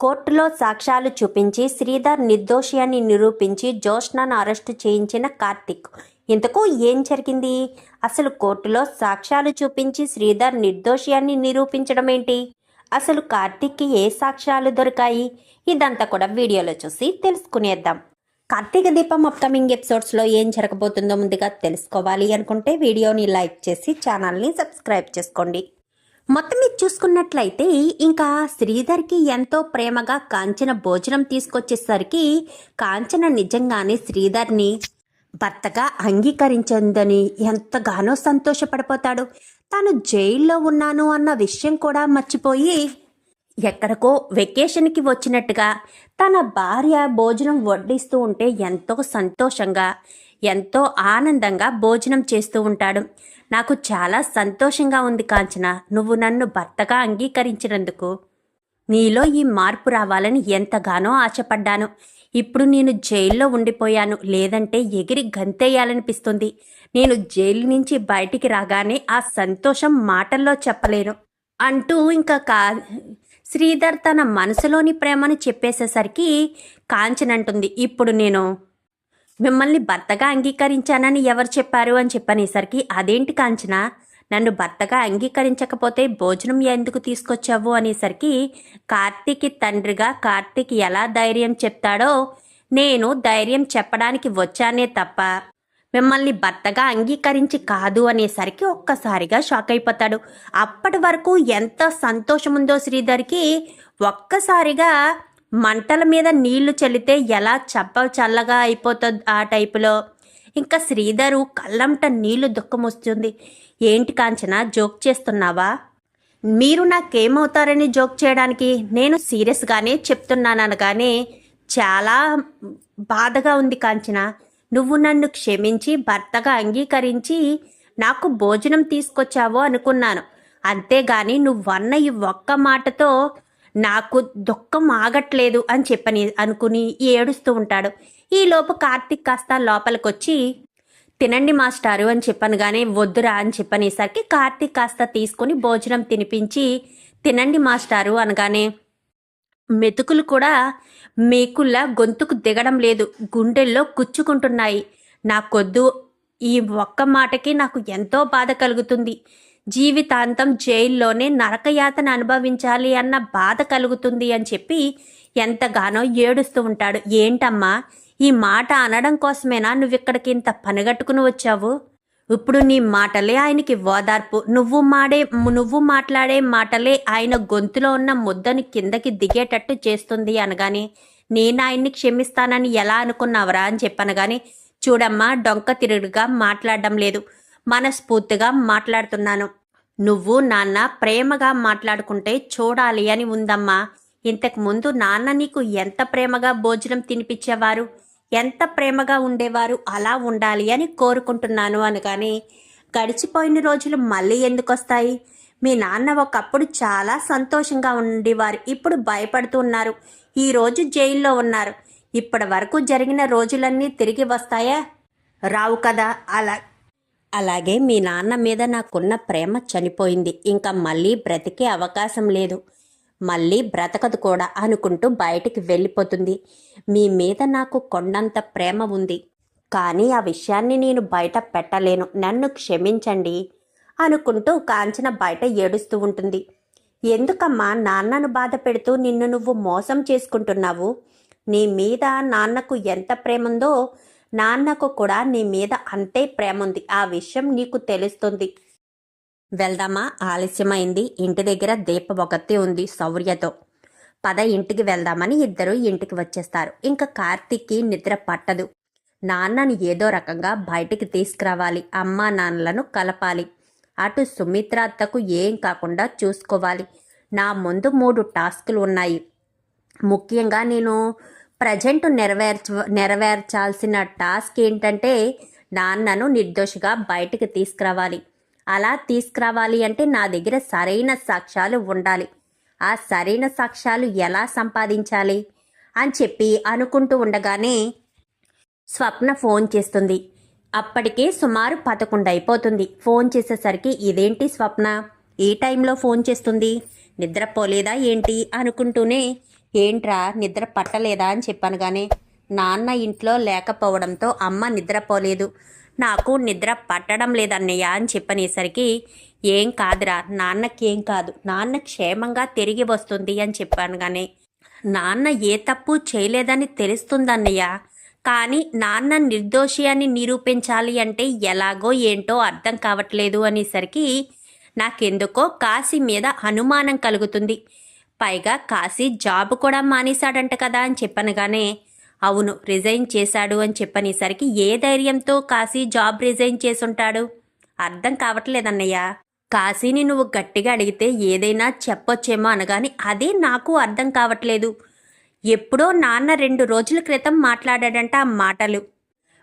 కోర్టులో సాక్ష్యాలు చూపించి శ్రీధర్ నిర్దోషి అని నిరూపించి జోష్నాను అరెస్టు చేయించిన కార్తిక్. ఇంతకు ఏం జరిగింది? అసలు కోర్టులో సాక్ష్యాలు చూపించి శ్రీధర్ నిర్దోషి అని నిరూపించడం ఏంటి? అసలు కార్తిక్కి ఏ సాక్ష్యాలు దొరికాయి? ఇదంతా కూడా వీడియోలో చూసి తెలుసుకునేద్దాం. కార్తీక దీపం అప్కమింగ్ ఎపిసోడ్స్లో ఏం జరగబోతుందో ముందుగా తెలుసుకోవాలి అనుకుంటే వీడియోని లైక్ చేసి ఛానల్ని సబ్స్క్రైబ్ చేసుకోండి. మొత్తం మీరు చూసుకున్నట్లయితే ఇంకా శ్రీధర్కి ఎంతో ప్రేమగా కాంచన భోజనం తీసుకొచ్చేసరికి కాంచన నిజంగానే శ్రీధర్ని భర్తగా అంగీకరించిందని ఎంతగానో సంతోషపడిపోతాడు. తాను జైల్లో ఉన్నాను అన్న విషయం కూడా మర్చిపోయి ఎక్కడికో వెకేషన్కి వచ్చినట్టుగా తన భార్య భోజనం వడ్డిస్తూ ఉంటే ఎంతో సంతోషంగా ఎంతో ఆనందంగా భోజనం చేస్తూ ఉంటాడు. నాకు చాలా సంతోషంగా ఉంది కాంచన. నువ్వు నన్ను భర్తగా అంగీకరించినందుకు. నీలో ఈ మార్పు రావాలని ఎంతగానో ఆశపడ్డాను. ఇప్పుడు నేను జైల్లో ఉండిపోయాను. లేదంటే ఎగిరి గంతేయాలనిపిస్తుంది. నేను జైలు నుంచి బయటికి రాగానే ఆ సంతోషం మాటల్లో చెప్పలేను. అంటూ ఇంకా కా శ్రీధర్ తన మనసులోని ప్రేమను చెప్పేసేసరికి కాంచనంటుంది. ఇప్పుడు నేను మిమ్మల్ని భర్తగా అంగీకరించానని ఎవరు చెప్పారు అని చెప్పనేసరికి అదేంటి కాంచన? నన్ను భర్తగా అంగీకరించకపోతే భోజనం ఎందుకు తీసుకొచ్చావు? అనేసరికి కార్తీక్ తండ్రిగా కార్తీక్ ఎలా ధైర్యం చెప్తాడో నేను ధైర్యం చెప్పడానికి వచ్చానే తప్ప మిమ్మల్ని భర్తగా అంగీకరించి కాదు అనేసరికి ఒక్కసారిగా షాక్ అయిపోతాడు. అప్పటి వరకు ఎంత సంతోషం ఉందో శ్రీధర్కి ఒక్కసారిగా మంటల మీద నీళ్ళు చల్లితే ఎలా చప్ప చల్లగా అయిపోతుంది ఆ టైపులో? ఇంకా శ్రీధరు కళ్ళంట నీళ్ళు దుఃఖం వస్తుంది ఏంటి కాంచన జోక్ చేస్తున్నావా? మీరు నాకేమవుతారని జోక్ చేయడానికి? నేను సీరియస్గానే చెప్తున్నాను అనగానే చాలా బాధగా ఉంది కాంచన. నువ్వు నన్ను క్షమించి భర్తగా అంగీకరించి నాకు భోజనం తీసుకొచ్చావు అనుకున్నాను. అంతేగాని నువ్వన్న ఈ ఒక్క మాటతో నాకు దుఃఖం ఆగట్లేదు అని చెప్పని అనుకుని ఏడుస్తూ ఉంటాడు. ఈలోపు కార్తిక్ కాస్త లోపలికొచ్చి తినండి మాస్టారు అని చెప్పాను కానీ వద్దురా అని చెప్పనేసరికి కార్తీక్ కాస్త తీసుకొని భోజనం తినిపించి తినండి మాస్టారు అనగానే మెతుకులు కూడా మేకుల్లా గొంతుకు దిగడం లేదు. గుండెల్లో కుచ్చుకుంటున్నాయి నాకొద్దు. ఈ ఒక్క మాటకి నాకు ఎంతో బాధ కలుగుతుంది. జీవితాంతం జైల్లోనే నరకయాతన అనుభవించాలి అన్న బాధ కలుగుతుంది అని చెప్పి ఎంతగానో ఏడుస్తూ ఉంటాడు. ఏంటమ్మా? ఈ మాట అనడం కోసమేనా నువ్విక్కడికి ఇంత పనిగట్టుకుని వచ్చావు? ఇప్పుడు నీ మాటలే ఆయనకి ఓదార్పు. నువ్వు మాడే నువ్వు మాట్లాడే మాటలే ఆయన గొంతులో ఉన్న ముద్దను కిందకి దిగేటట్టు చేస్తుంది అనగాని నేను ఆయన్ని క్షమిస్తానని ఎలా అనుకున్నావరా అని చెప్పనగాని చూడమ్మా డొంక తిరుగుగా మాట్లాడడం లేదు. మనస్ఫూర్తిగా మాట్లాడుతున్నాను. నువ్వు నాన్న ప్రేమగా మాట్లాడుకుంటే చూడాలి అని ఉందమ్మా. ఇంతకుముందు నాన్న నీకు ఎంత ప్రేమగా భోజనం తినిపించేవారు? ఎంత ప్రేమగా ఉండేవారు? అలా ఉండాలి అని కోరుకుంటున్నాను అనగానే గడిచిపోయిన రోజులు మళ్ళీ ఎందుకు వస్తాయి మీ నాన్న ఒకప్పుడు చాలా సంతోషంగా ఉండేవారు. ఇప్పుడు భయపడుతూ ఉన్నారు. జైల్లో ఉన్నారు. ఇప్పటి వరకు జరిగిన రోజులన్నీ తిరిగి వస్తాయా? రావు కదా అలా అలాగే మీ నాన్న మీద నాకున్న ప్రేమ చనిపోయింది. ఇంకా మళ్ళీ బ్రతికే అవకాశం లేదు. మళ్ళీ బ్రతకదు కూడా అనుకుంటూ బయటికి వెళ్ళిపోతుంది. మీ మీద నాకు కొండంత ప్రేమ ఉంది. కానీ ఆ విషయాన్ని నేను బయట పెట్టలేను. నన్ను క్షమించండి అనుకుంటూ కాంచన బయట ఏడుస్తూ ఉంటుంది. ఎందుకమ్మా నాన్నను బాధ పెడుతూ నిన్ను నువ్వు మోసం చేసుకుంటున్నావు? నీ మీద నాన్నకు ఎంత ప్రేమ ఉందో నాన్నకు కూడా నీ మీద అంతే ప్రేమ ఉంది ఆ విషయం నీకు తెలుస్తుంది. వెళ్దామా? ఆలస్యమైంది. ఇంటి దగ్గర దీప ఒకతి ఉంది శౌర్యతో పద ఇంటికి వెళ్దామని ఇద్దరు ఇంటికి వచ్చేస్తారు. ఇంకా కార్తీక్కి నిద్ర పట్టదు. నాన్నని ఏదో రకంగా బయటికి తీసుకురావాలి. అమ్మా నాన్నలను కలపాలి. అటు సుమిత్ర అత్తకు ఏం కాకుండా చూసుకోవాలి. నా ముందు మూడు టాస్కులు ఉన్నాయి. ముఖ్యంగా నేను ప్రజెంట్ నెరవేర్చ నెరవేర్చాల్సిన టాస్క్ ఏంటంటే నాన్నను నిర్దోషిగా బయటకు తీసుకురావాలి. అలా తీసుకురావాలి అంటే నా దగ్గర సరైన సాక్ష్యాలు ఉండాలి. ఆ సరైన సాక్ష్యాలు ఎలా సంపాదించాలి? అని చెప్పి అనుకుంటూ ఉండగానే స్వప్న ఫోన్ చేస్తుంది. అప్పటికే సుమారు పదకొండు అయిపోతుంది. ఫోన్ చేసేసరికి ఇదేంటి స్వప్న? ఈ టైంలో ఫోన్ చేస్తుంది? నిద్రపోలేదా ఏంటి? అనుకుంటూనే ఏంట్రా నిద్ర పట్టలేదా అని చెప్పాను కానీ నాన్న ఇంట్లో లేకపోవడంతో అమ్మ నిద్రపోలేదు. నాకు నిద్ర పట్టడం లేదన్నయ్య అని చెప్పనేసరికి ఏం కాదురా నాన్నకేం కాదు నాన్న క్షేమంగా తిరిగి వస్తుంది అని చెప్పాను కానీ నాన్న ఏ తప్పు చేయలేదని తెలుస్తుందన్నయ్య. కానీ నాన్న నిర్దోషి అని నిరూపించాలి అంటే ఎలాగో ఏంటో అర్థం కావట్లేదు అనేసరికి నాకెందుకో కాశీ మీద అనుమానం కలుగుతుంది. పైగా కాశీ జాబ్ కూడా మానేశాడంట కదా అని చెప్పనగానే అవును రిజైన్ చేశాడు అని చెప్పనేసరికి ఏ ధైర్యంతో కాశీ జాబ్ రిజైన్ చేసుంటాడు? అర్థం కావట్లేదన్నయ్య. కాశీని నువ్వు గట్టిగా అడిగితే ఏదైనా చెప్పొచ్చేమో అనగాని అదే నాకు అర్థం కావట్లేదు. ఎప్పుడో నాన్న రెండు రోజుల క్రితం మాట్లాడాడంట ఆ మాటలు.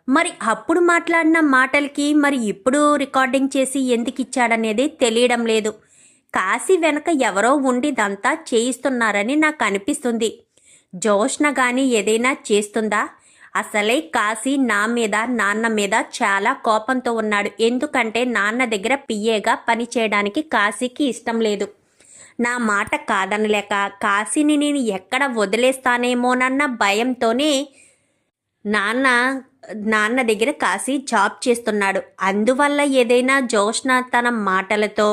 మరి అప్పుడు మాట్లాడిన మాటలకి మరి ఇప్పుడు రికార్డింగ్ చేసి ఎందుకు ఇచ్చాడనేది తెలియడం లేదు. కాశీ వెనక ఎవరో ఉండిదంతా చేయిస్తున్నారని నాకు అనిపిస్తుంది జోష్న గాని ఏదైనా చేస్తుందా? అసలే కాశీ నా మీద నాన్న మీద చాలా కోపంతో ఉన్నాడు. ఎందుకంటే నాన్న దగ్గర పిఏగా పని చేయడానికి కాశీకి ఇష్టం లేదు. నా మాట కాదనలేక కాశీని నేను ఎక్కడ వదిలేస్తానేమోనన్న భయంతోనే నాన్న నాన్న దగ్గర కాశీ జాబ్ చేస్తున్నాడు. అందువల్ల ఏదైనా జోష్న తన మాటలతో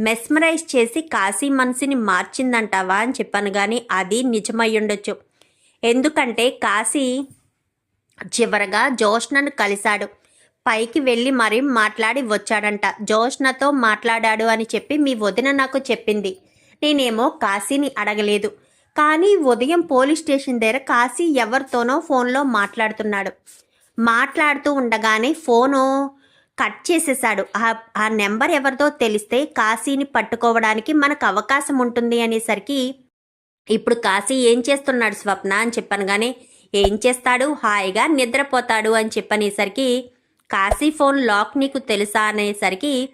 మెస్మరైజ్ చేసి కాశీ మనసుని మార్చిందంటావా అని చెప్పాను కానీ అది నిజమై ఉండొచ్చు ఎందుకంటే కాశీ చివరగా జోష్నను కలిశాడు. పైకి వెళ్ళి మరీ మాట్లాడి వచ్చాడంట. జోష్నతో మాట్లాడాడు అని చెప్పి మీ వదిన నాకు చెప్పింది. నేనేమో కాశీని అడగలేదు. కానీ ఉదయం పోలీస్ స్టేషన్ దగ్గర కాశీ ఎవరితోనో ఫోన్లో మాట్లాడుతున్నాడు. మాట్లాడుతూ ఉండగానే ఫోను కట్ చేసేసాడు ఆ ఆ నెంబర్ ఎవరిదో తెలిస్తే కాశీని పట్టుకోవడానికి మనకు అవకాశం ఉంటుంది అనేసరికి ఇప్పుడు కాశీ ఏం చేస్తున్నాడు స్వప్న? అని చెప్పాను. కానీ ఏం చేస్తాడు? హాయిగా నిద్రపోతాడు అని చెప్పనేసరికి కాశీ ఫోన్ లాక్ నీకు తెలుసా? అనేసరికి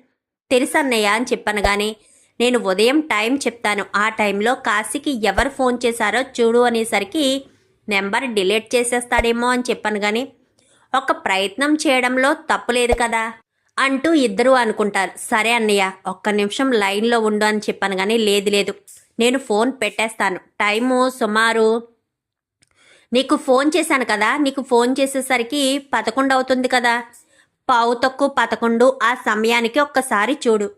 తెలుసన్నయ్య అని చెప్పాను. కానీ నేను ఉదయం టైం చెప్తాను. ఆ టైంలో కాశీకి ఎవరు ఫోన్ చేశారో చూడు అనేసరికి నెంబర్ డిలీట్ చేసేస్తాడేమో అని చెప్పాను. కానీ ఒక ప్రయత్నం చేయడంలో తప్పులేదు కదా? అంటూ ఇద్దరూ అనుకుంటారు. సరే అన్నయ్య ఒక్క నిమిషం లైన్లో ఉండు అని చెప్పాను కానీ లేదు లేదు. నేను ఫోన్ పెట్టేస్తాను. టైము సుమారు నీకు ఫోన్ చేశాను కదా? నీకు ఫోన్ చేసేసరికి పదకొండు అవుతుంది కదా? పావు తక్కువ పదకొండు ఆ సమయానికి ఒక్కసారి చూడు.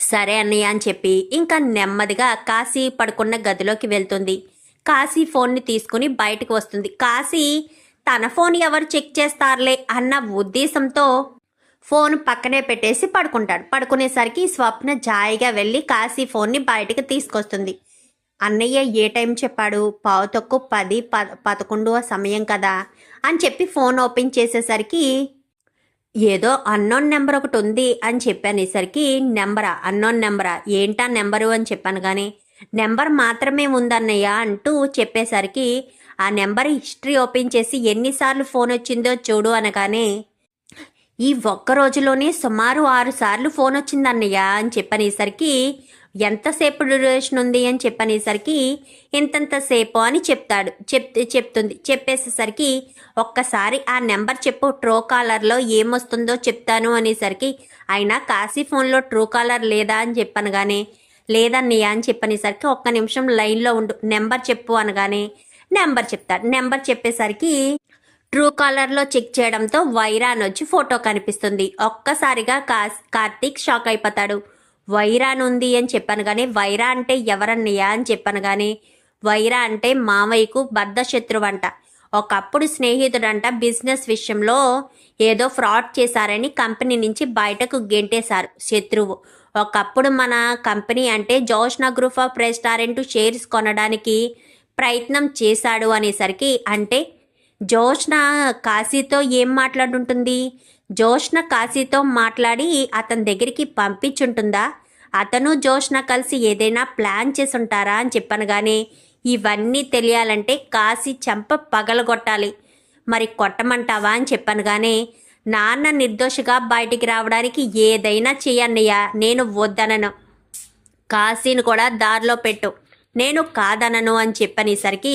సరే అన్నయ్య అని చెప్పి ఇంకా నెమ్మదిగా కాశీ పడుకున్న గదిలోకి వెళ్తుంది. కాశీ ఫోన్ని తీసుకుని బయటకు వస్తుంది. కాశీ తన ఫోన్ ఎవరు చెక్ చేస్తారులే అన్న ఉద్దేశంతో ఫోన్ పక్కనే పెట్టేసి పడుకుంటాడు. పడుకునేసరికి స్వప్న జాయిగా వెళ్ళి కాశీ ఫోన్ని బయటకు తీసుకొస్తుంది. అన్నయ్య ఏ టైం చెప్పాడు? పావు తక్కువ పది ప పదకొండు సమయం కదా అని చెప్పి ఫోన్ ఓపెన్ చేసేసరికి ఏదో అన్నోన్ నెంబర్ ఒకటి ఉంది అని చెప్పానేసరికి నెంబరా? అన్నోన్ నెంబరా? ఏంటా నెంబరు? అని చెప్పాను కానీ నెంబర్ మాత్రమే ఉందన్నయ్య అంటూ చెప్పేసరికి ఆ నెంబర్ హిస్టరీ ఓపెన్ చేసి ఎన్నిసార్లు ఫోన్ వచ్చిందో చూడు అనగానే ఈ ఒక్క రోజులోనే సుమారు ఆరు సార్లు ఫోన్ వచ్చిందన్నయ్య అని చెప్పనేసరికి ఎంతసేపు డ్యూరేషన్ ఉంది అని చెప్పనేసరికి ఇంతంతసేపు అని చెప్తాడు. చెప్ చెప్తుంది. చెప్పేసేసరికి ఒక్కసారి ఆ నెంబర్ చెప్పు ట్రూ కాలర్లో ఏమొస్తుందో చెప్తాను అనేసరికి అయినా కాశీ ఫోన్లో ట్రూ కాలర్ లేదా అని చెప్పనగానే లేదన్నయ్య అని చెప్పనేసరికి ఒక్క నిమిషం లైన్లో ఉండు నెంబర్ చెప్పు అనగానే నెంబర్ చెప్తాడు నెంబర్ చెప్పేసరికి ట్రూ కాలర్లో చెక్ చేయడంతో వైరా అని వచ్చి ఫోటో కనిపిస్తుంది. ఒక్కసారిగా కార్తీక్ షాక్ అయిపోతాడు. వైరాన్ ఉంది అని చెప్పాను కానీ వైరా అంటే ఎవరన్నయ్యా అని చెప్పాను కానీ వైరా అంటే మావయ్యకు బద్ద అంట ఒకప్పుడు స్నేహితుడంట బిజినెస్ విషయంలో ఏదో ఫ్రాడ్ చేశారని కంపెనీ నుంచి బయటకు గెంటేశారు శత్రువు. ఒకప్పుడు మన కంపెనీ అంటే Joshna group of restaurant shares కొనడానికి ప్రయత్నం చేశాడు అనేసరికి అంటే జోష్న కాశీతో ఏం మాట్లాడుంటుంది? జోష్న కాశీతో మాట్లాడి అతని దగ్గరికి పంపించుంటుందా? అతను జోష్న కలిసి ఏదైనా ప్లాన్ చేసి ఉంటారా అని చెప్పాను కానీ ఇవన్నీ తెలియాలంటే కాశీ చెంప పగలగొట్టాలి. మరి కొట్టమంటావా అని చెప్పాను కానీ నాన్న నిర్దోషిగా బయటికి రావడానికి ఏదైనా చేయన్నయ్యా నేను వద్దనను. కాశీని కూడా దారిలో పెట్టు. నేను కాదనను అని చెప్పనేసరికి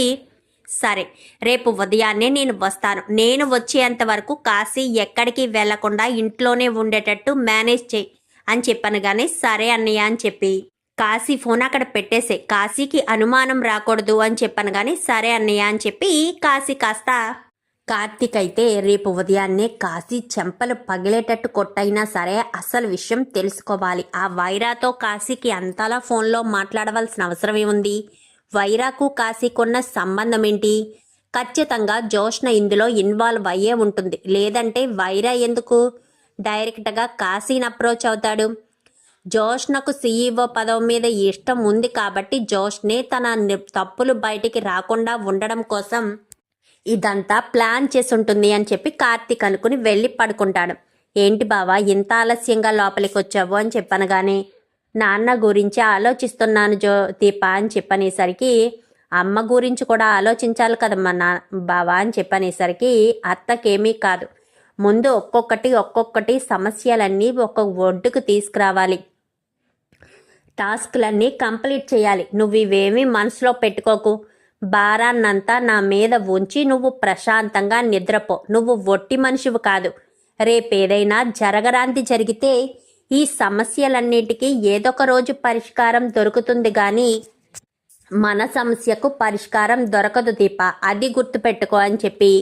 సరే రేపు ఉదయాన్నే నేను వస్తాను. నేను వచ్చేంత వరకు కాశీ ఎక్కడికి వెళ్ళకుండా ఇంట్లోనే ఉండేటట్టు మేనేజ్ చేయి అని చెప్పాను కానీ సరే అన్నయ్య అని చెప్పి కాశీ ఫోన్ అక్కడ పెట్టేసే కాశీకి అనుమానం రాకూడదు అని చెప్పాను కానీ సరే అన్నయ్య అని చెప్పి కాశీ కాస్త కార్తీక్ అయితే రేపు ఉదయాన్నే కాశీ చెంపలు పగిలేటట్టు కొట్టైనా సరే అసలు విషయం తెలుసుకోవాలి. ఆ వైరాతో కాశీకి అంతలా ఫోన్లో మాట్లాడవలసిన అవసరం ఏముంది? వైరాకు కాశీకున్న సంబంధం ఏంటి ఖచ్చితంగా జోష్న ఇందులో ఇన్వాల్వ్ అయ్యే ఉంటుంది. లేదంటే వైరా ఎందుకు? డైరెక్ట్గా కాశీని అప్రోచ్ అవుతాడు. జోష్నకు సీఈఓ పదవి మీద ఇష్టం ఉంది కాబట్టి జోష్నే తన తప్పులు బయటికి రాకుండా ఉండడం కోసం ఇదంతా ప్లాన్ చేసి ఉంటుంది అని చెప్పి కార్తీక్ అనుకుని వెళ్ళి పడుకుంటాడు. ఏంటి బావా ఇంత ఆలస్యంగా లోపలికి వచ్చావు అని చెప్పనగానే నాన్న గురించి ఆలోచిస్తున్నాను జో దీప అని చెప్పనేసరికి అమ్మ గురించి కూడా ఆలోచించాలి కదమ్మా నా బావా అని చెప్పనేసరికి అత్తకేమీ కాదు. ముందు ఒక్కొక్కటి ఒక్కొక్కటి సమస్యలన్నీ ఒక ఒడ్డుకు తీసుకురావాలి. టాస్క్లన్నీ కంప్లీట్ చేయాలి. నువ్వు ఇవేమీ మనసులో పెట్టుకోకు. భారాన్నంతా నా మీద ఉంచి నువ్వు ప్రశాంతంగా నిద్రపో. నువ్వు ఒట్టి మనిషివి కాదు. రేపేదైనా జరగరాంతి జరిగితే ఈ సమస్యలన్నిటికీ ఏదొక రోజు పరిష్కారం దొరుకుతుంది కానీ మన సమస్యకు పరిష్కారం దొరకదు దీప. అది గుర్తుపెట్టుకో అని చెప్పి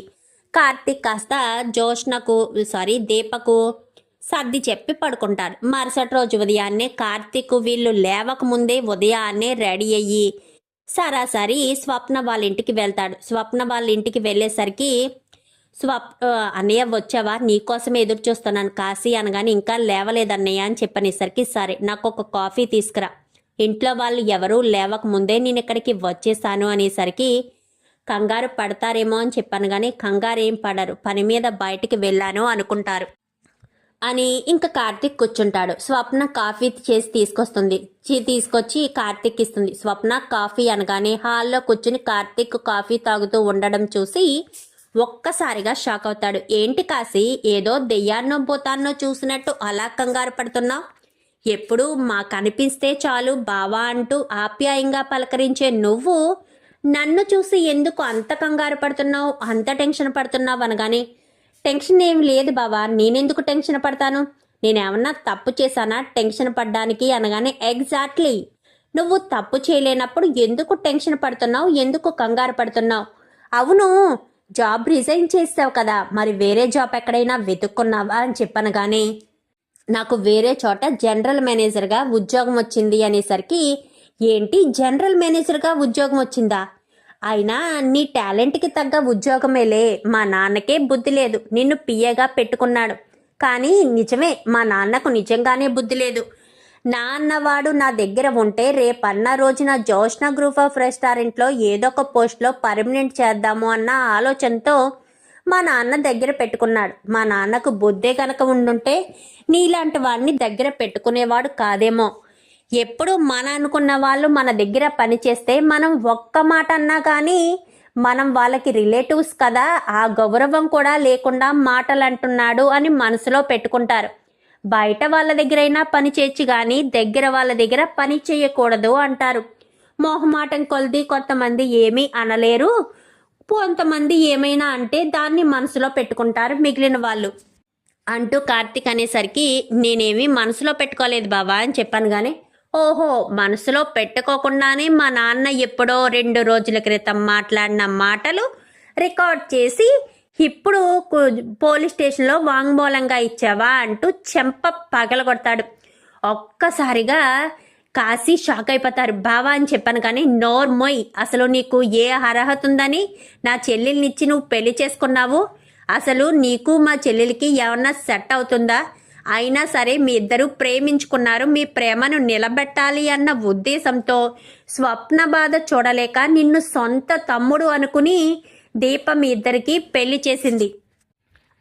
కార్తీక్ కాస్త జోష్నకు సారీ దీపకు సర్ది చెప్పి పడుకుంటారు మరుసటి రోజు ఉదయాన్నే కార్తీక్ వీళ్ళు లేవక ముందే ఉదయాన్నే రెడీ అయ్యి సరాసరి స్వప్న వాళ్ళ ఇంటికి వెళ్తాడు. స్వప్న వాళ్ళ ఇంటికి వెళ్ళేసరికి స్వప్ అన్నయ్య వచ్చావా? నీకోసం ఎదురు చూస్తున్నాను కాశీ అనగానే ఇంకా లేవలేదన్నయ్య అని చెప్పనేసరికి సరే నాకు ఒక కాఫీ తీసుకురా. ఇంట్లో వాళ్ళు ఎవరూ లేవక ముందే నేను ఇక్కడికి వచ్చేసాను అనేసరికి కంగారు పడతారేమో అని చెప్పాను కానీ కంగారు ఏం పడరు. పని మీద బయటికి వెళ్ళాను అనుకుంటారు. అని ఇంకా కార్తీక్ కూర్చుంటాడు. స్వప్న కాఫీ చేసి తీసుకొస్తుంది. తీసుకొచ్చి కార్తీక్ ఇస్తుంది. స్వప్న కాఫీ అనగానే హాల్లో కూర్చుని కార్తీక్ కాఫీ తాగుతూ ఉండడం చూసి ఒక్కసారిగా షాక్ అవుతాడు. ఏంటి కాశీ? ఏదో దెయ్యాన్నో భూతాన్నో చూసినట్టు అలా కంగారు పడుతున్నావు? ఎప్పుడు మా కనిపిస్తే చాలు బావా అంటూ ఆప్యాయంగా పలకరించే నువ్వు నన్ను చూసి ఎందుకు అంత కంగారు పడుతున్నావు? అంత టెన్షన్ పడుతున్నావు అనగానే టెన్షన్ ఏం లేదు బావా. నేనెందుకు టెన్షన్ పడతాను? నేనేమన్నా తప్పు చేశానా? టెన్షన్ పడ్డానికి అనగానే ఎగ్జాక్ట్లీ. నువ్వు తప్పు చేయలేనప్పుడు ఎందుకు టెన్షన్ పడుతున్నావు? ఎందుకు కంగారు పడుతున్నావు? అవును జాబ్ రిజైన్ చేసావు కదా. మరి వేరే జాబ్ ఎక్కడైనా వెతుక్కున్నావా అని చెప్పనగానే నాకు వేరే చోట జనరల్ మేనేజర్గా ఉద్యోగం వచ్చింది అనేసరికి ఏంటి జనరల్ మేనేజర్గా ఉద్యోగం వచ్చిందా? అయినా నీ టాలెంట్కి తగ్గ ఉద్యోగమేలే. మా నాన్నకే బుద్ధి లేదు. నిన్ను పియ్యగా పెట్టుకున్నాడు. కానీ నిజమే మా నాన్నకు నిజంగానే బుద్ధి లేదు. నా అన్నవాడు నా దగ్గర ఉంటే రేపన్న రోజున జోష్న గ్రూప్ ఆఫ్ రెస్టారెంట్లో ఏదో ఒక పోస్ట్లో పర్మనెంట్ చేద్దాము అన్న ఆలోచనతో మా నాన్న దగ్గర పెట్టుకున్నాడు. మా నాన్నకు బుద్ధే కనుక ఉండుంటే నీలాంటి వాడిని దగ్గర పెట్టుకునేవాడు కాదేమో. ఎప్పుడు మన అనుకున్న వాళ్ళు మన దగ్గర పనిచేస్తే మనం ఒక్క మాట అన్నా కానీ మనం వాళ్ళకి రిలేటివ్స్ కదా ఆ గౌరవం కూడా లేకుండా మాటలు అంటున్నాడు అని మనసులో పెట్టుకుంటారు. బయట వాళ్ళ దగ్గరైనా పని చేయొచ్చు కానీ దగ్గర వాళ్ళ దగ్గర పని చేయకూడదు అంటారు. మొహమాటం కొలది కొంతమంది ఏమీ అనలేరు. కొంతమంది ఏమైనా అంటే దాన్ని మనసులో పెట్టుకుంటారు మిగిలిన వాళ్ళు. అంటూ కార్తీక్ అనేసరికి నేనేమీ మనసులో పెట్టుకోలేదు బావా అని చెప్పాను కానీ ఓహో మనసులో పెట్టుకోకుండానే మా నాన్న ఎప్పుడో రెండు రోజుల క్రితం మాట్లాడిన మాటలు రికార్డ్ చేసి ఇప్పుడు పోలీస్ స్టేషన్లో వాంగ్మూలంగా ఇచ్చావా అంటూ చెంప పగలగొడతాడు ఒక్కసారిగా కాశీ షాక్ అయిపోతారు. బావా అని చెప్పాను కానీ నోర్మోయ్ అసలు నీకు ఏ అర్హత ఉందని నా చెల్లెల్నిచ్చి నువ్వు పెళ్ళి చేసుకున్నావు? అసలు నీకు మా చెల్లెలికి ఏమన్నా సెట్ అవుతుందా? అయినా సరే మీ ఇద్దరు ప్రేమించుకున్నారు మీ ప్రేమను నిలబెట్టాలి అన్న ఉద్దేశంతో స్వప్న బాధ చూడలేక నిన్ను సొంత తమ్ముడు అనుకుని దీప మీ ఇద్దరికి పెళ్ళి చేసింది.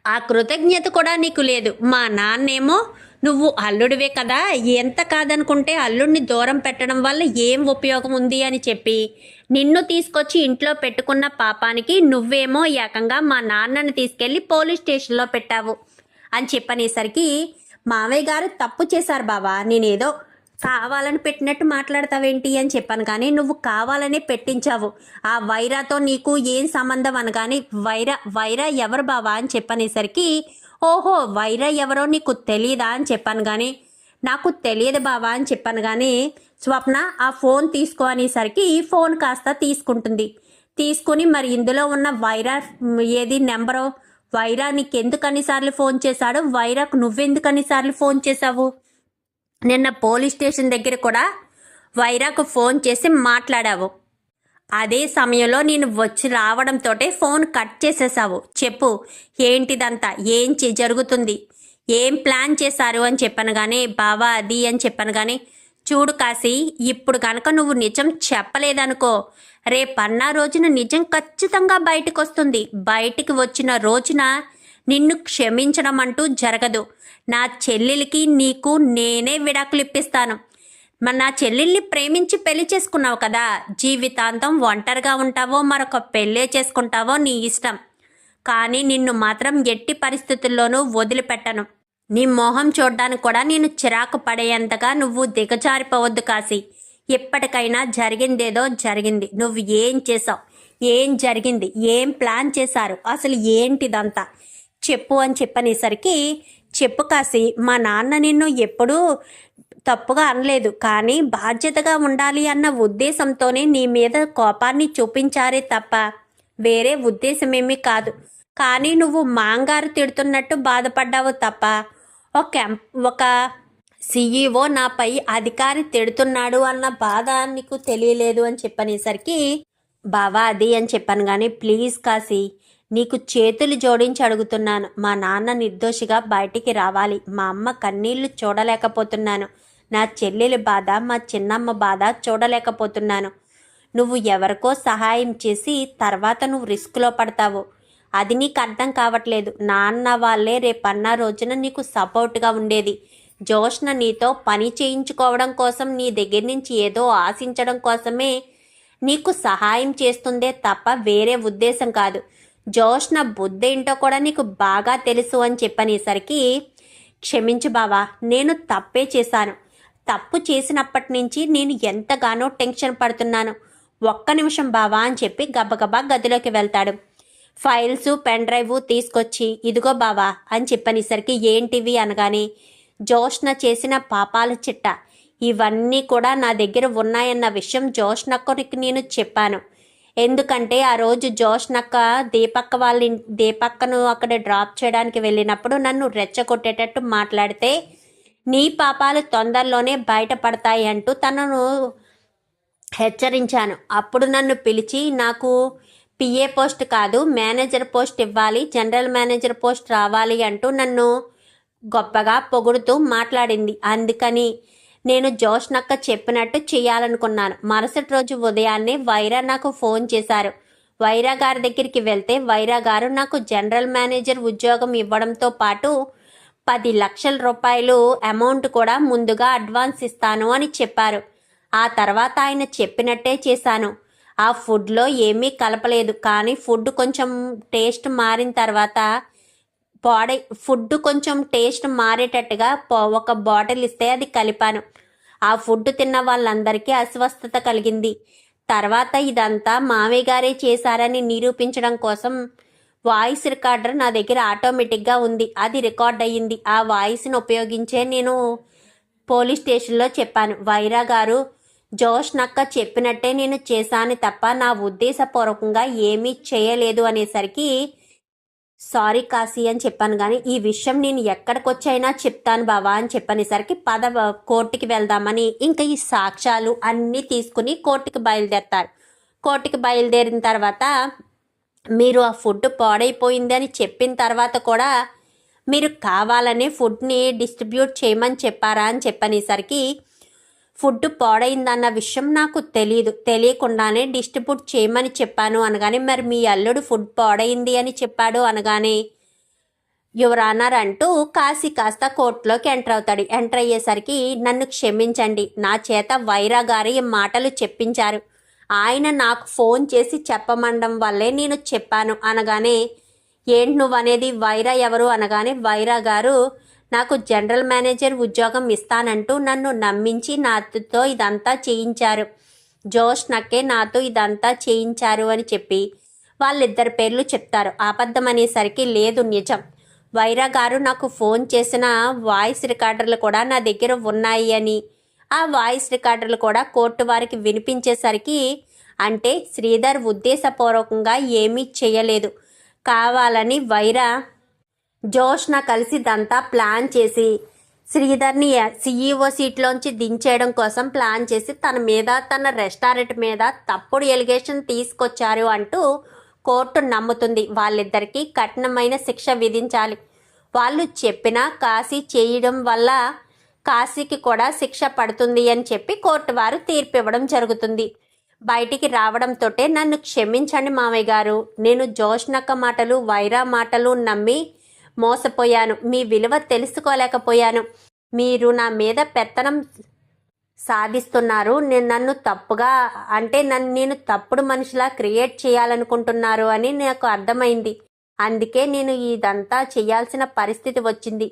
ఆ కృతజ్ఞత కూడా నీకు లేదు. మా నాన్నేమో నువ్వు అల్లుడివే కదా ఎంత కాదనుకుంటే అల్లుడిని దూరం పెట్టడం వల్ల ఏం ఉపయోగం ఉంది అని చెప్పి నిన్ను తీసుకొచ్చి ఇంట్లో పెట్టుకున్న పాపానికి నువ్వేమో ఏకంగా మా నాన్నని తీసుకెళ్ళి పోలీస్ స్టేషన్లో పెట్టావు. అని చెప్పనేసరికి మావయ్య గారు తప్పు చేశారు బావా నేనేదో కావాలని పెట్టినట్టు మాట్లాడతావేంటి అని చెప్పాను కానీ నువ్వు కావాలనే పెట్టించావు. ఆ వైరాతో నీకు ఏం సంబంధం అనగాని వైరా వైరా ఎవరు బావా? అని చెప్పనేసరికి ఓహో వైరా ఎవరో నీకు తెలియదా అని చెప్పాను కానీ నాకు తెలియదు బావా అని చెప్పాను కానీ స్వప్న ఆ ఫోన్ తీసుకో అనేసరికి ఈ ఫోన్ కాస్త తీసుకుంటుంది. తీసుకుని మరి ఇందులో ఉన్న వైరా ఏది నెంబరు వైరా నీకెందుకన్నిసార్లు ఫోన్ చేశాడు? వైరాకు నువ్వెందుకన్నిసార్లు ఫోన్ చేశావు? నిన్న పోలీస్ స్టేషన్ దగ్గర కూడా వైరాకు ఫోన్ చేసి మాట్లాడావు. అదే సమయంలో నేను వచ్చి రావడంతో ఫోన్ కట్ చేసేసావు చెప్పు ఏంటిదంతా? ఏం చే- జరుగుతుంది? ఏం ప్లాన్ చేశారు అని చెప్పాను కానీ బావా అది అని చెప్పాను కానీ చూడు కాశీ ఇప్పుడు కనుక నువ్వు నిజం చెప్పలేదనుకో రేపన్నా రోజున నిజం ఖచ్చితంగా బయటకు వస్తుంది బయటికి వచ్చిన రోజున నిన్ను క్షమించడం అంటూ జరగదు. నా చెల్లెలికి నీకు నేనే విడాకులు ఇప్పిస్తాను. మన నా చెల్లెల్ని ప్రేమించి పెళ్ళి చేసుకున్నావు కదా జీవితాంతం ఒంటరిగా ఉంటావో మరొక పెళ్ళే చేసుకుంటావో నీ ఇష్టం. కానీ నిన్ను మాత్రం ఎట్టి పరిస్థితుల్లోనూ వదిలిపెట్టను. నీ మొహం చూడ్డానికి కూడా నేను చిరాకు పడేంతగా నువ్వు దిగజారిపోవద్దు కాసి ఎప్పటికైనా జరిగిందేదో జరిగింది. నువ్వు ఏం చేసావు ఏం జరిగింది? ఏం ప్లాన్ చేశారు? అసలు ఏంటిదంతా? చెప్పు అని చెప్పనేసరికి చెప్పు కాసి మా నాన్న నిన్ను ఎప్పుడూ తప్పుగా అనలేదు కానీ బాధ్యతగా ఉండాలి అన్న ఉద్దేశంతోనే నీ మీద కోపాన్ని చూపించారే తప్ప వేరే ఉద్దేశమేమీ కాదు. కానీ నువ్వు మాంగారు తిడుతున్నట్టు బాధపడ్డావు తప్ప ఒక ఒక సీఈఓ నాపై అధికారి తిడుతున్నాడు అన్న బాధ నీకు తెలియలేదు అని చెప్పనేసరికి బావా అది అని చెప్పాను కానీ ప్లీజ్ కాసి నీకు చేతులు జోడించి అడుగుతున్నాను. మా నాన్న నిర్దోషిగా బయటికి రావాలి. మా అమ్మ కన్నీళ్ళు చూడలేకపోతున్నాను. నా చెల్లెలి బాధ మా చిన్నమ్మ బాధ చూడలేకపోతున్నాను. నువ్వు ఎవరికో సహాయం చేసి తర్వాత నువ్వు రిస్క్లో పడతావు. అది నీకు అర్థం కావట్లేదు. నాన్న వాళ్ళే రేపన్న రోజున నీకు సపోర్ట్గా ఉండేది. జోష్న నీతో పని చేయించుకోవడం కోసం నీ దగ్గర నుంచి ఏదో ఆశించడం కోసమే నీకు సహాయం చేస్తుందే తప్ప వేరే ఉద్దేశం కాదు. జోష్న బుద్ధి ఏంటో కూడా నీకు బాగా తెలుసు అని చెప్పనేసరికి క్షమించు బావా నేను తప్పే చేశాను. తప్పు చేసినప్పటి నుంచి నేను ఎంతగానో టెన్షన్ పడుతున్నాను. ఒక్క నిమిషం బావా అని చెప్పి గబగబా గదిలోకి వెళ్తాడు. ఫైల్స్ పెన్ డ్రైవ్ తీసుకొచ్చి ఇదిగో బావా అని చెప్పనేసరికి ఏంటివి? అనగానే జోష్న చేసిన పాపాల చిట్ట. ఇవన్నీ కూడా నా దగ్గర ఉన్నాయన్న విషయం జోష్నక్కకి నేను చెప్పాను. ఎందుకంటే ఆ రోజు జోష్నక్క దీపక్క వాళ్ళ దీపక్కను అక్కడ డ్రాప్ చేయడానికి వెళ్ళినప్పుడు నన్ను రెచ్చగొట్టేటట్టు మాట్లాడితే నీ పాపాలు తొందరలోనే బయటపడతాయి అంటూ తనను హెచ్చరించాను. అప్పుడు నన్ను పిలిచి నాకు పిఏ పోస్ట్ కాదు మేనేజర్ పోస్ట్ ఇవ్వాలి జనరల్ మేనేజర్ పోస్ట్ రావాలి అంటూ నన్ను గొప్పగా పొగుడుతూ మాట్లాడింది. అందుకని నేను జోష్నక్క చెప్పినట్టు చేయాలనుకున్నాను. మరుసటి రోజు ఉదయాన్నే వైరా నాకు ఫోన్ చేశారు. వైరా గారి దగ్గరికి వెళ్తే వైరా గారు నాకు జనరల్ మేనేజర్ ఉద్యోగం ఇవ్వడంతో పాటు పది లక్షల రూపాయలు అమౌంట్ కూడా ముందుగా అడ్వాన్స్ ఇస్తాను అని చెప్పారు. ఆ తర్వాత ఆయన చెప్పినట్టే చేశాను. ఆ ఫుడ్లో ఏమీ కలపలేదు. కానీ ఫుడ్ కొంచెం టేస్ట్ మారిన తర్వాత పాడై ఫుడ్ కొంచెం టేస్ట్ మారేటట్టుగా ఒక బాటిల్ ఇస్తే అది కలిపాను. ఆ ఫుడ్ తిన్న వాళ్ళందరికీ అస్వస్థత కలిగింది. తర్వాత ఇదంతా మామయ్య గారే చేశారని నిరూపించడం కోసం వాయిస్ రికార్డర్ నా దగ్గర ఆటోమేటిక్గా ఉంది. అది రికార్డ్ అయ్యింది. ఆ వాయిస్ని ఉపయోగించే నేను పోలీస్ స్టేషన్లో చెప్పాను. వైరా గారు జోష్ నక్క చెప్పినట్టే నేను చేశాను తప్ప నా ఉద్దేశపూర్వకంగా ఏమీ చేయలేదు అనేసరికి సారీ కాశీ అని చెప్పాను కానీ ఈ విషయం నేను ఎక్కడికి వచ్చైనా చెప్తాను బావా అని చెప్పనేసరికి పద కోర్టుకి వెళ్దామని ఇంకా ఈ సాక్ష్యాలు అన్నీ తీసుకుని కోర్టుకి బయలుదేరతారు. కోర్టుకి బయలుదేరిన తర్వాత మీరు ఆ ఫుడ్ పాడైపోయింది అని చెప్పిన తర్వాత కూడా మీరు కావాలనే ఫుడ్ని డిస్ట్రిబ్యూట్ చేయమని చెప్పారా అని చెప్పనేసరికి ఫుడ్ పాడైందన్న విషయం నాకు తెలియదు తెలియకుండానే డిస్ట్రిబ్యూట్ చేయమని చెప్పాను అనగానే మరి మీ అల్లుడు ఫుడ్ పాడైంది అని చెప్పాడు అనగానే యువరానర్ అంటూ కాసి కాస్త కోర్టులోకి ఎంటర్ అవుతాడు. ఎంటర్ అయ్యేసరికి నన్ను క్షమించండి. నా చేత వైరా గారి ఈ మాటలు చెప్పించారు. ఆయన నాకు ఫోన్ చేసి చెప్పమండం వల్లే నేను చెప్పాను అనగానే ఏంటి నువ్వు అనేది వైరా ఎవరు? అనగానే వైరా గారు నాకు జనరల్ మేనేజర్ ఉద్యోగం ఇస్తానంటూ నన్ను నమ్మించి నాతో ఇదంతా చేయించారు. జోష్ నక్కే నాతో ఇదంతా చేయించారు అని చెప్పి వాళ్ళిద్దరి పేర్లు చెప్తారు. అబద్ధం అనేసరికి లేదు నిజం. వైరా గారు నాకు ఫోన్ చేసిన వాయిస్ రికార్డర్లు కూడా నా దగ్గర ఉన్నాయి అని. ఆ వాయిస్ రికార్డర్లు కూడా కోర్టు వారికి వినిపించేసరికి అంటే శ్రీధర్ ఉద్దేశపూర్వకంగా ఏమీ చేయలేదు. కావాలని వైరా జోష్న కలిసి ఇదంతా ప్లాన్ చేసి శ్రీధర్ని సీఈఓ సీట్లోంచి దించేయడం కోసం ప్లాన్ చేసి తన మీద తన రెస్టారెంట్ మీద తప్పుడు ఎలిగేషన్ తీసుకొచ్చారు అంటూ కోర్టు నమ్ముతుంది. వాళ్ళిద్దరికీ కఠినమైన శిక్ష విధించాలి. వాళ్ళు చెప్పిన కాశీ చేయడం వల్ల కాశీకి కూడా శిక్ష పడుతుంది అని చెప్పి కోర్టు వారు తీర్పు ఇవ్వడం జరుగుతుంది. బయటికి రావడంతోటే నన్ను క్షమించండి మామయ్య గారు. నేను జోష్నక్క మాటలు వైరా మాటలు నమ్మి మోసపోయాను. మీ విలువ తెలుసుకోలేకపోయాను. మీరు నా మీద పెత్తనం సాధిస్తున్నారు. నేను నన్ను తప్పుగా అంటే నన్ను నేను తప్పుడు మనిషిలా క్రియేట్ చేయాలనుకుంటున్నారు అని నాకు అర్థమైంది. అందుకే నేను ఇదంతా చేయాల్సిన పరిస్థితి వచ్చింది.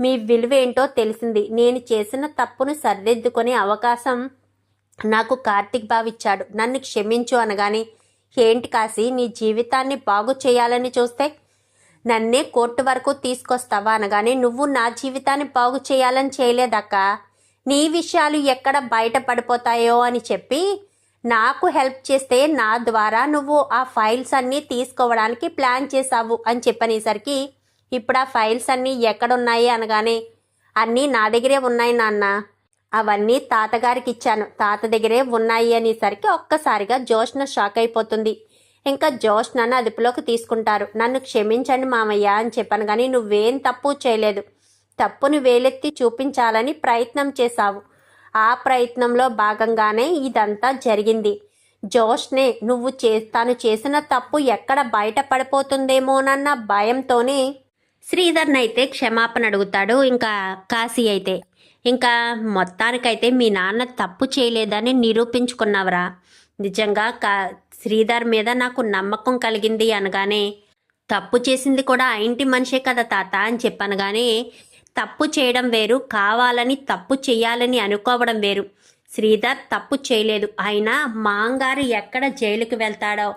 మీ విలువ ఏంటో తెలిసింది. నేను చేసిన తప్పును సరిదిద్దుకునే అవకాశం నాకు కార్తిక్ బావిచ్చాడు నన్ను క్షమించు అనగానే ఏంటి కాసి నీ జీవితాన్ని బాగు చేయాలని చూస్తే నన్నే కోర్టు వరకు తీసుకొస్తావా అనగానే నువ్వు నా జీవితాన్ని బాగు చేయాలని చేయలేదక్క. నీ విషయాలు ఎక్కడ బయటపడిపోతాయో అని చెప్పి నాకు హెల్ప్ చేస్తే నా ద్వారా నువ్వు ఆ ఫైల్స్ అన్నీ తీసుకోవడానికి ప్లాన్ చేసావు అని చెప్పనేసరికి ఇప్పుడు ఆ ఫైల్స్ అన్నీ ఎక్కడున్నాయి? అనగానే అన్నీ నా దగ్గరే ఉన్నాయి నాన్న. అవన్నీ తాతగారికి ఇచ్చాను. తాత దగ్గరే ఉన్నాయి అనేసరికి ఒక్కసారిగా జోష్న షాక్ అయిపోతుంది. ఇంకా జోష్ నన్ను అదుపులోకి తీసుకుంటారు. నన్ను క్షమించండి మామయ్య అని చెప్పాను కానీ నువ్వేం తప్పు చేయలేదు. తప్పుని వేలెత్తి చూపించాలని ప్రయత్నం చేశావు. ఆ ప్రయత్నంలో భాగంగానే ఇదంతా జరిగింది. జోష్నే నువ్వు చే తాను చేసిన తప్పు ఎక్కడ బయటపడిపోతుందేమోనన్న భయంతోనే శ్రీధర్ని అయితే క్షమాపణ అడుగుతాడు ఇంకా కాశీ అయితే. ఇంకా మొత్తానికైతే మీ నాన్న తప్పు చేయలేదని నిరూపించుకున్నావురా. నిజంగా కా శ్రీధర్ మీద నాకు నమ్మకం కలిగింది అనగానే తప్పు చేసింది కూడా ఆ ఇంటి మనిషే కదా తాత అని చెప్పనగానే తప్పు చేయడం వేరు కావాలని తప్పు చేయాలని అనుకోవడం వేరు. శ్రీధర్ తప్పు చేయలేదు. అయినా మాంగారు ఎక్కడ జైలుకి వెళ్తాడో?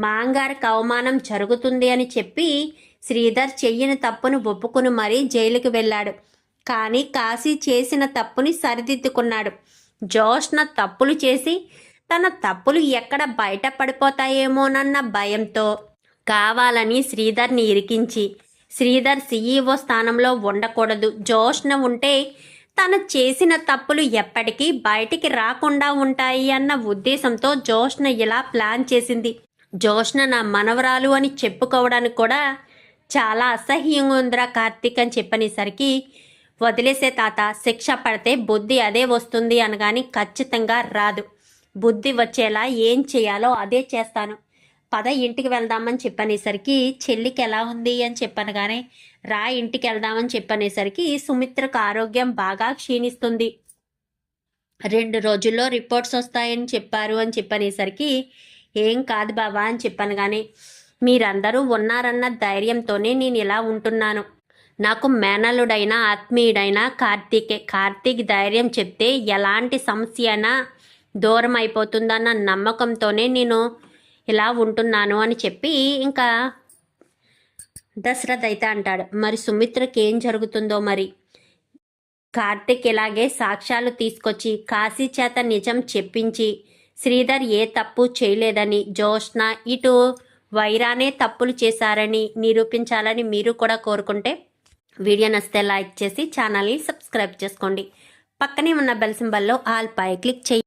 మాంగారికి అవమానం జరుగుతుంది అని చెప్పి శ్రీధర్ చెయ్యని తప్పును ఒప్పుకుని మరీ జైలుకి వెళ్ళాడు. కానీ కాశీ చేసిన తప్పుని సరిదిద్దుకున్నాడు. జోష్న తప్పులు చేసి తన తప్పులు ఎక్కడ బయట పడిపోతాయేమోనన్న భయంతో. కావాలని శ్రీధర్ని ఇరికించి శ్రీధర్ సీఈఓ స్థానంలో ఉండకూడదు. జోష్న ఉంటే తను చేసిన తప్పులు ఎప్పటికీ బయటికి రాకుండా ఉంటాయి అన్న ఉద్దేశంతో జోష్న ఇలా ప్లాన్ చేసింది. జోష్న నా మనవరాలు అని చెప్పుకోవడానికి కూడా చాలా అసహ్యంగా ఉందిరా కార్తీక్ అని చెప్పనేసరికి వదిలేసే తాత శిక్ష పడితే బుద్ధి అదే వస్తుంది అనగాని ఖచ్చితంగా రాదు. బుద్ధి వచ్చేలా ఏం చేయాలో అదే చేస్తాను. పద ఇంటికి వెళ్దామని చెప్పనేసరికి చెల్లికి ఎలా ఉంది అని చెప్పాను కానీ రా ఇంటికి వెళ్దామని చెప్పనేసరికి సుమిత్రకు ఆరోగ్యం బాగా క్షీణిస్తుంది. రెండు రోజుల్లో రిపోర్ట్స్ వస్తాయని చెప్పారు అని చెప్పనేసరికి ఏం కాదు బావా అని చెప్పాను కానీ మీరందరూ ఉన్నారన్న ధైర్యంతోనే నేను ఇలా ఉంటున్నాను. నాకు మేనలుడైన ఆత్మీయుడైన కార్తీకే కార్తీక్ ధైర్యం చెప్తే ఎలాంటి సమస్య అయినా దూరం అయిపోతుందన్న నమ్మకంతోనే నేను ఇలా ఉంటున్నాను అని చెప్పి ఇంకా దశరథ్ అయితే అంటాడు మరి సుమిత్రకి ఏం జరుగుతుందో మరి? కార్తిక్ ఇలాగే సాక్ష్యాలు తీసుకొచ్చి కాశీ చేత నిజం చెప్పించి శ్రీధర్ ఏ తప్పు చేయలేదని జోష్న ఇటు వైరానే తప్పులు చేశారని నిరూపించాలని మీరు కూడా కోరుకుంటే వీడియో నచ్చితే లైక్ చేసి ఛానల్ని సబ్స్క్రైబ్ చేసుకోండి. పక్కనే ఉన్న బెల్ సింబల్లో ఆల్ పై క్లిక్ చేయి